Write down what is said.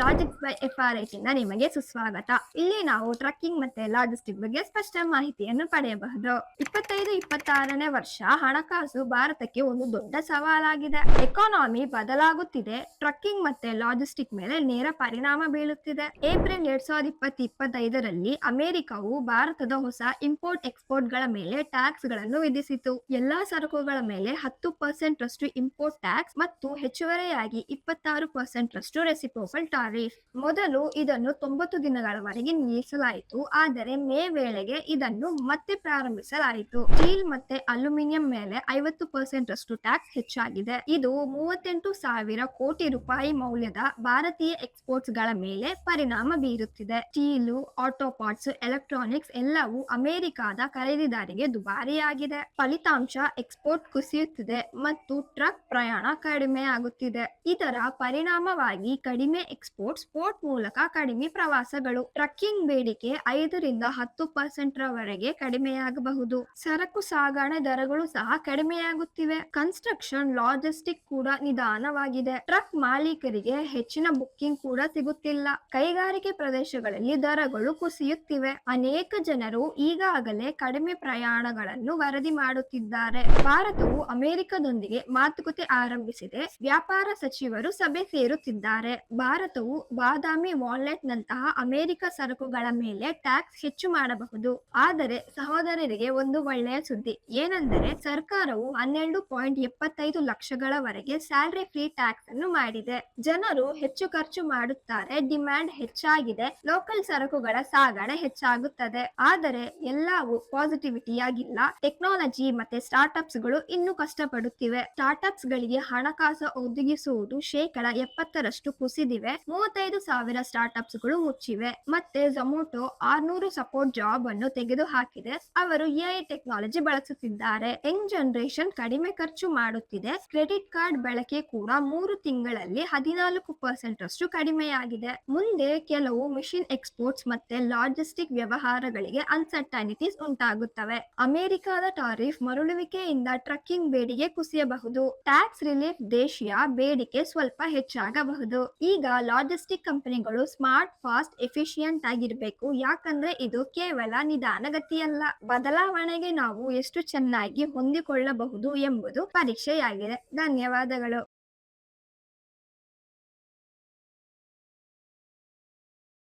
Logic by F R ಐಟಿಂದ ನಿಮಗೆ ಸುಸ್ವಾಗತ. ಇಲ್ಲಿ ನಾವು ಟ್ರಕ್ಕಿಂಗ್ ಮತ್ತೆ ಲಾಜಿಸ್ಟಿಕ್ ಬಗ್ಗೆ ಸ್ಪಷ್ಟ ಮಾಹಿತಿಯನ್ನು ಪಡೆಯಬಹುದು. ಇಪ್ಪತ್ತೈದು, ಇಪ್ಪತ್ತಾರನೇ ವರ್ಷ ಹಣಕಾಸು ಭಾರತಕ್ಕೆ ಒಂದು ದೊಡ್ಡ ಸವಾಲಾಗಿದೆ. ಎಕಾನಮಿ ಬದಲಾಗುತ್ತಿದೆ. ಟ್ರಕ್ಕಿಂಗ್ ಮತ್ತೆ ಲಾಜಿಸ್ಟಿಕ್ ಮೇಲೆ ನೇರ ಪರಿಣಾಮ ಬೀಳುತ್ತಿದೆ. ಏಪ್ರಿಲ್ ಎರಡ್ ಸಾವಿರದ ಇಪ್ಪತ್ತು ಇಪ್ಪತ್ತೈದರಲ್ಲಿ ಅಮೆರಿಕವು ಭಾರತದ ಹೊಸ ಇಂಪೋರ್ಟ್ ಎಕ್ಸ್ಪೋರ್ಟ್ಗಳ ಮೇಲೆ ಟ್ಯಾಕ್ಸ್ಗಳನ್ನು ವಿಧಿಸಿತು. ಎಲ್ಲಾ ಸರಕುಗಳ ಮೇಲೆ ಹತ್ತು ಪರ್ಸೆಂಟ್ ರಷ್ಟು ಇಂಪೋರ್ಟ್ ಟ್ಯಾಕ್ಸ್ ಮತ್ತು ಹೆಚ್ಚುವರಿಯಾಗಿ ಇಪ್ಪತ್ತಾರು ಪರ್ಸೆಂಟ್ ರಷ್ಟು ರೆಸಿಪ್ರೋಕಲ್ ಮೊದಲು ಇದನ್ನು ತೊಂಬತ್ತು ದಿನಗಳವರೆಗೆ ನಿಲ್ಲಿಸಲಾಯಿತು ಆದರೆ ಮೇ ವೇಳೆಗೆ ಇದನ್ನು ಮತ್ತೆ ಪ್ರಾರಂಭಿಸಲಾಯಿತು. ಸ್ಟೀಲ್ ಮತ್ತೆ ಅಲ್ಯೂಮಿನಿಯಂ ಮೇಲೆ ಐವತ್ತು ಪರ್ಸೆಂಟ್ ರಷ್ಟು ಟ್ಯಾಕ್ಸ್ ಹೆಚ್ಚಾಗಿದೆ. ಇದು ಮೂವತ್ತೆಂಟು ಸಾವಿರ ಕೋಟಿ ರೂಪಾಯಿ ಮೌಲ್ಯದ ಭಾರತೀಯ ಎಕ್ಸ್ಪೋರ್ಟ್ಸ್ಗಳ ಮೇಲೆ ಪರಿಣಾಮ ಬೀರುತ್ತಿದೆ. ಸ್ಟೀಲು ಆಟೋ ಪಾರ್ಟ್ಸ್ ಎಲೆಕ್ಟ್ರಾನಿಕ್ಸ್ ಎಲ್ಲವೂ ಅಮೆರಿಕಾದ ಖರೀದಿದಾರಿಗೆ ದುಬಾರಿಯಾಗಿದೆ. ಫಲಿತಾಂಶ, ಎಕ್ಸ್ಪೋರ್ಟ್ ಕುಸಿಯುತ್ತಿದೆ ಮತ್ತು ಟ್ರಕ್ ಪ್ರಯಾಣ ಕಡಿಮೆ ಆಗುತ್ತಿದೆ ಇದರ ಪರಿಣಾಮವಾಗಿ ಕಡಿಮೆ ಎಕ್ಸ್ಪೋರ್ಟ್ ಸ್ಪೋರ್ಟ್ ಮೂಲಕ ಕಡಿಮೆ ಪ್ರವಾಸಗಳು ಟ್ರಕ್ಕಿಂಗ್ ಬೇಡಿಕೆ ಐದರಿಂದ ಹತ್ತು ಪರ್ಸೆಂಟ್ ರವರೆಗೆ ಕಡಿಮೆಯಾಗಬಹುದು. ಸರಕು ಸಾಗಣೆ ದರಗಳು ಸಹ ಕಡಿಮೆಯಾಗುತ್ತಿವೆ. ಕನ್ಸ್ಟ್ರಕ್ಷನ್ ಲಾಜಿಸ್ಟಿಕ್ ಕೂಡ ನಿಧಾನವಾಗಿದೆ. ಟ್ರಕ್ ಮಾಲೀಕರಿಗೆ ಹೆಚ್ಚಿನ ಬುಕ್ಕಿಂಗ್ ಕೂಡ ಸಿಗುತ್ತಿಲ್ಲ. ಕೈಗಾರಿಕೆ ಪ್ರದೇಶಗಳಲ್ಲಿ ದರಗಳು ಕುಸಿಯುತ್ತಿವೆ. ಅನೇಕ ಜನರು ಈಗಾಗಲೇ ಕಡಿಮೆ ಪ್ರಯಾಣಗಳನ್ನು ವರದಿ ಮಾಡುತ್ತಿದ್ದಾರೆ. ಭಾರತವು ಅಮೆರಿಕದೊಂದಿಗೆ ಮಾತುಕತೆ ಆರಂಭಿಸಿದೆ. ವ್ಯಾಪಾರ ಸಚಿವರು ಸಭೆ ಸೇರುತ್ತಿದ್ದಾರೆ. ಭಾರತವು ಬಾದಾಮಿ ವಾಲ್ನಟ್ ನಂತಹ ಅಮೆರಿಕ ಸರಕುಗಳ ಮೇಲೆ ಟ್ಯಾಕ್ಸ್ ಹೆಚ್ಚು ಮಾಡಬಹುದು. ಆದರೆ ಸಹೋದರರಿಗೆ ಒಂದು ಒಳ್ಳೆಯ ಸುದ್ದಿ, ಏನೆಂದರೆ ಸರ್ಕಾರವು ಹನ್ನೆರಡು ಪಾಯಿಂಟ್ ಎಪ್ಪತ್ತೈದು ಲಕ್ಷಗಳವರೆಗೆ ಸ್ಯಾಲ್ರಿ ಫ್ರೀ ಟ್ಯಾಕ್ಸ್ ಅನ್ನು ಮಾಡಿದೆ. ಜನರು ಹೆಚ್ಚು ಖರ್ಚು ಮಾಡುತ್ತಾರೆ, ಡಿಮ್ಯಾಂಡ್ ಹೆಚ್ಚಾಗಿದೆ, ಲೋಕಲ್ ಸರಕುಗಳ ಸಾಗಣೆ ಹೆಚ್ಚಾಗುತ್ತದೆ. ಆದರೆ ಎಲ್ಲವೂ ಪಾಸಿಟಿವಿಟಿಯಾಗಿಲ್ಲ. ಟೆಕ್ನಾಲಜಿ ಮತ್ತೆ ಸ್ಟಾರ್ಟ್ಅಪ್ಸ್ಗಳು ಇನ್ನೂ ಕಷ್ಟಪಡುತ್ತಿವೆ. ಸ್ಟಾರ್ಟ್ಅಪ್ಸ್ ಗಳಿಗೆ ಹಣಕಾಸು ಒದಗಿಸುವುದು ಶೇಕಡ ಎಪ್ಪತ್ತರಷ್ಟು ಕುಸಿದಿವೆ. ಮೂವತ್ತೈದು ಸಾವಿರ ಸ್ಟಾರ್ಟ್ಅಪ್ಸ್ಗಳು ಮುಚ್ಚಿವೆ. ಮತ್ತೆ ಝೊಮೊಟೊ ಆರ್ನೂರು ಸಪೋರ್ಟ್ ಜಾಬ್ ಅನ್ನು ತೆಗೆದು ಹಾಕಿದೆ ಅವರು ಎಐ ಟೆಕ್ನಾಲಜಿ ಬಳಸುತ್ತಿದ್ದಾರೆ. ಯಂಗ್ ಜನರೇಷನ್ ಕಡಿಮೆ ಖರ್ಚು ಮಾಡುತ್ತಿದೆ. ಕ್ರೆಡಿಟ್ ಕಾರ್ಡ್ ಬಳಕೆ ಕೂಡ ಮೂರು ತಿಂಗಳಲ್ಲಿ ಹದಿನಾಲ್ಕು ಪರ್ಸೆಂಟ್ ಅಷ್ಟು ಕಡಿಮೆಯಾಗಿದೆ. ಮುಂದೆ ಕೆಲವು ಮಿಷಿನ್ ಎಕ್ಸ್ಪೋರ್ಟ್ಸ್ ಮತ್ತೆ ಲಾಜಿಸ್ಟಿಕ್ ವ್ಯವಹಾರಗಳಿಗೆ ಅನ್ಸರ್ಟನಿಟೀಸ್ ಉಂಟಾಗುತ್ತವೆ. ಅಮೆರಿಕದ ಟಾರಿಫ್ ಮರಳುವಿಕೆಯಿಂದ ಟ್ರಕ್ಕಿಂಗ್ ಬೇಡಿಕೆ ಕುಸಿಯಬಹುದು. ಟ್ಯಾಕ್ಸ್ ರಿಲೀಫ್ ದೇಶೀಯ ಬೇಡಿಕೆ ಸ್ವಲ್ಪ ಹೆಚ್ಚಾಗಬಹುದು. ಈಗ ಲಾಜಿಸ್ಟಿಕ್ ಕಂಪನಿಗಳು ಸ್ಮಾರ್ಟ್, ಫಾಸ್ಟ್, ಎಫಿಷಿಯಂಟ್ ಆಗಿರಬೇಕು. ಯಾಕಂದ್ರೆ ಇದು ಕೇವಲ ನಿಧಾನಗತಿಯಲ್ಲ. ಬದಲಾವಣೆಗೆ ನಾವು ಎಷ್ಟು ಚೆನ್ನಾಗಿ ಹೊಂದಿಕೊಳ್ಳಬಹುದು ಎಂಬುದು ಪರೀಕ್ಷೆಯಾಗಿದೆ. ಧನ್ಯವಾದಗಳು.